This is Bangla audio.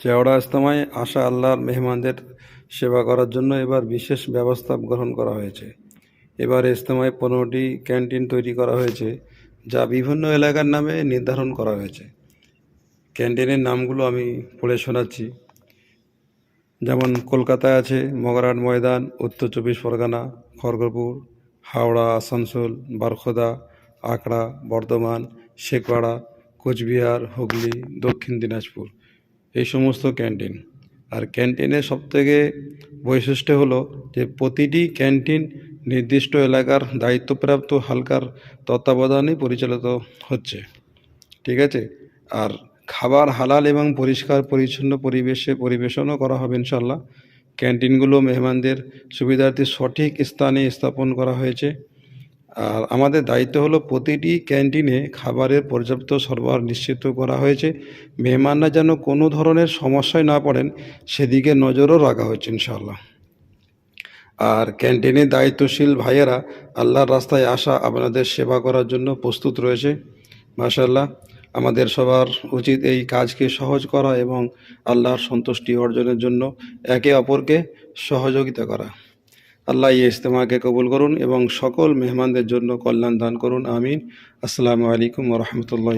চেওড়া ইস্তমায় আসা আল্লাহর মেহমানদের সেবা করার জন্য এবার বিশেষ ব্যবস্থা গ্রহণ করা হয়েছে। এবার ইস্তমায় পনেরোটি ক্যান্টিন তৈরি করা হয়েছে, যা বিভিন্ন এলাকার নামে নির্ধারণ করা হয়েছে। ক্যান্টিনের নামগুলো আমি পড়ে শোনাচ্ছি। যেমন কলকাতায় আছে মগরাট ময়দান, উত্তর চব্বিশ পরগনা, খড়গপুর, হাওড়া, আসানসোল, বারখোদা আকড়া বর্ধমান শেখপাড়া কোচবিহার, হুগলি, দক্ষিণ দিনাজপুর। এই সমস্ত ক্যান্টিন। আর ক্যান্টিনের সবথেকে বৈশিষ্ট্য হলো যে প্রতিটি ক্যান্টিন নির্দিষ্ট এলাকার দায়িত্বপ্রাপ্ত হালকার তত্ত্বাবধানে পরিচালিত হচ্ছে। ঠিক আছে? আর খাবার হালাল এবং পরিষ্কার পরিচ্ছন্ন পরিবেশে পরিবেশনও করা হবে ইনশাল্লাহ ক্যান্টিনগুলো মেহমানদের সুবিধার্থে সঠিক স্থানে স্থাপন করা হয়েছে। আর আমাদের দায়িত্ব হলো প্রতিটি ক্যান্টিনে খাবারের পর্যাপ্ত সরবরাহ নিশ্চিত করা হয়েছে। মেহমানরা যেন কোনো ধরনের সমস্যায় না পড়েন, সেদিকে নজরও রাখা হয়েছে ইনশাল্লাহ আর ক্যান্টিনে দায়িত্বশীল ভাইয়েরা আল্লাহর রাস্তায় আসা, আপনাদের সেবা করার জন্য প্রস্তুত রয়েছে। মাশাল্লাহ আমাদের সবার উচিত এই কাজকে সহজ করা এবং আল্লাহর সন্তুষ্টি অর্জনের জন্য একে অপরকে সহযোগিতা করা। আল্লাহ এই ইজতেমাকে কবুল করুন এবং সকল মেহমানদের জন্য কল্যাণ দান করুন, আমিন। আসসালামু আলাইকুম রহমতুল্লাহ